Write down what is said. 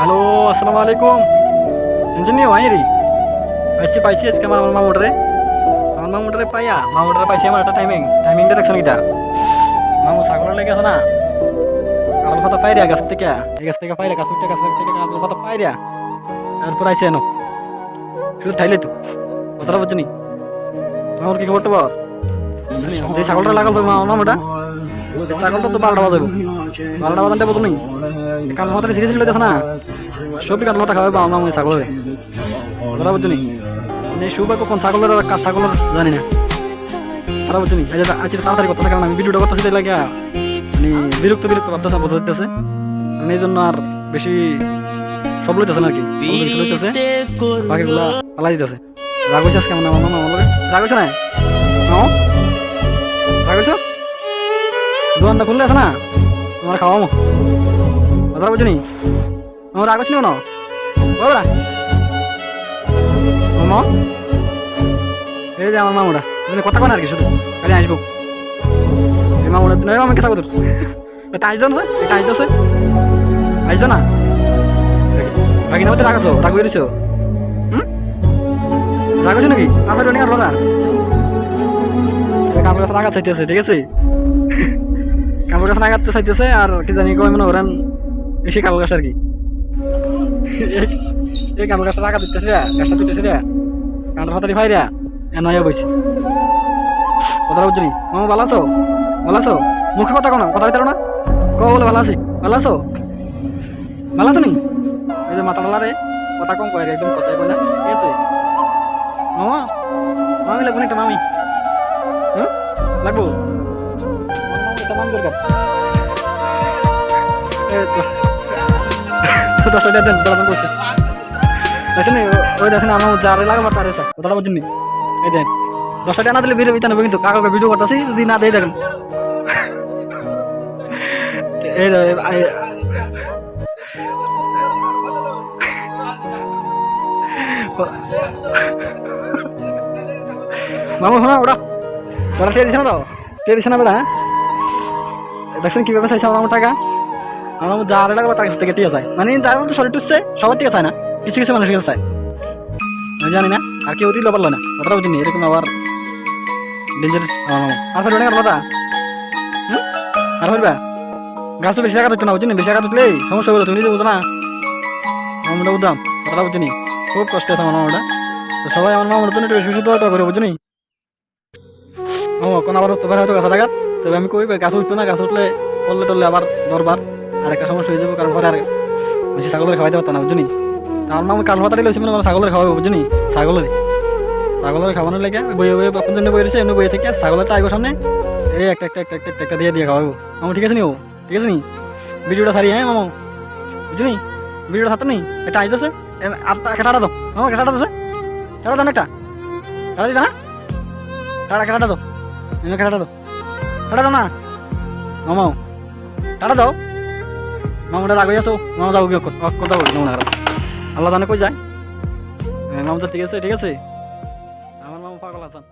Hello আসসালামু আলাইকুম চিনছেন নি ভাই পাইছি পাইছি আজকে আমার আমার মামুটারে আমার মামুটারে পাইয়া মামুটারে পাইছি আমার একটা টাইমিং টাইমিংটা দেখছ নাকি তার মামু ছাগলের লেগে আছে না কারণ কথা পাইরিয়া গাছ থেকে এই গাছ থেকে পাইরা গাছ থেকে গাছ থেকে কারণ কথা পাইরিয়া তারপর আইসে এনো শুধু ঠাইলে তো কথাটা বুঝছি নি আমার কি খবরটা বল যে ছাগলটা লাগাল তো মামুটা এই ছাগলটা তো বারোটা বাজাবো। বারোটা বাজানটা বলতো নি কারণ মাত্র সিরিয়াস লেগেছে না। সবই কারণ মাথা খাওয়াবে মামু ছাগলের কথা বুঝছি নি? এই শুভ কখন ছাগলের আর ছাগলের জানি না। তারা বুঝছি নি? আজ আজ তাড়াতাড়ি করতেছে কারণ আমি ভিডিওটা করতেছি তাই লাগে। মানে বিরক্ত বিরক্ত ভাবতেছে বোঝা হইতেছে। মানে এই জন্য আর বেশি সব লইতেছে না আর কি। লইতেছে। বাকিগুলা পালাই দিতেছে। রাগ হয়েছে আজকে আমার মামা মামা রাগ হয়েছে না দোকানটা খুললে আছে না? তোমার খাওয়ামো কথা বুঝছি নি? আমার রাগ হচ্ছে না ওরা মামা এই যে আমার মামুটা। তুমি কথা কন আর কি শুধু। খালি আসব এই মামুটা তুমি আমি কথা বলতো এটা আসতো না এটা আসতো আসতো না বাকি না? রাগ আছো? রাগ হয়ে হুম? রাগ আছো নাকি? আমার জন্য আর রাগাত চাইতেছে ঠিক আছে। কামড় কাছে রাগাতে চাইতেছে আর কি জানি কয় মনে করেন বেশি কামড় গাছ আর কি। এই- কামড় গাছটা রাগা দিতেছে রে গাছটা দিতেছে রে। কামড় হাতারি ফাই রে নয়া বইছে। কথা বুঝছি মামা ভালো আছো? ভালো আছো? মুখে কথা কোনো কথা হইতারো না? ক বলে ভালো আছি। ভালো আছো? ভালো আছো নি? এই যে মাথা রে কথা কম কয় রে, একদম কথাই কয় না। ঠিক আছে? মামা মামি লাগবো না একটা মামি? হ্যাঁ? লাগবো? মামি মামি এই তো দশ টাকা দেন দশ করছে দেখেন ওই দেখেন আমার যারে লাগাবো তার এসে কথাটা বুঝছেন নি? এই দেন দশ টাকা না দিলে ভিডিও দিতে কিন্তু কাকাকে ভিডিও করতেছি যদি না দেয় দেখেন। এই যে, এই- শোনা ওরা ওরা টেয়ে দিছে না তো টেয়ে দিছে না বেটা হ্যাঁ? দেখছেন কীভাবে চাইছে আমার আমার টাকা? আমার যার টাকা, তার কাছ থেকে টিয়া চায়। মানে যার মধ্যে শরীর টুসছে সবার থেকে চায় না। কিছু কিছু মানুষের কাছে চায়। আমি জানি না, আর কেউ দিল পারল না। কথাটা বুঝিনি, এরকম আবার ডেঞ্জারাস আর ফেরবে না কথা? আর ফেরবে? গাছও বেশি জায়গা তুলতো না, বুঝিনি? বেশি জায়গা তুললে সমস্যা হলো তুমি নিজে বুঝো না। মামাটা বুঝতাম কথাটা বুঝিনি। খুব কষ্ট আছে আমার মামাটা সবাই আমার মামার জন্য একটু বেশি বেশি করে, বুঝিনি? ও কোন আবার উঠতে পারে হয়তো গাছ লাগাত তবে আমি কই গাছ উঠতো না, গাছ উঠলে, পড়লে টরলে আবার দরবার আর একটা সমস্যা হয়ে যাবে, কারণ ঘরে আর বেশি ছাগলের খাওয়াইতে পারতাম না, বুঝলি? আমার মামা কাল ভাতারি লইছে মানে ছাগলের খাওয়াবে বুঝলি? ছাগলের। ছাগলের খাওয়ানোর লেগে বইয়ে বইয়ে বাপন জন্য বই রয়েছে এমনি বইয়ে থেকে ছাগলেরটা আইগো সামনে। এই একটা একটা একটা একটা একটা দিয়ে দিয়ে খাওয়াবো মামু, ঠিক আছে নি ও? ঠিক আছে নি? ভিডিওটা সারি হ্যাঁ মামু? বুঝলি? ভিডিওটা সারতে নি? এটা আইতেছে আর খেটাটা দাও। মামা খেটাটা দাও খেটা দাও, একটা। খেটা দিতা না টাটা খেটাটা দাও। এমএকে টাটা দাও। টাটা দাও না। মামাও। টাটা দাও। মামুটা রাগ হয়ে আসো মামা যাব গিয়ে কথা বলি না আল্লাহ জানে কই যায়। নম মামুটা ঠিক আছে ঠিক আছে। আমার মামা পাগল আসান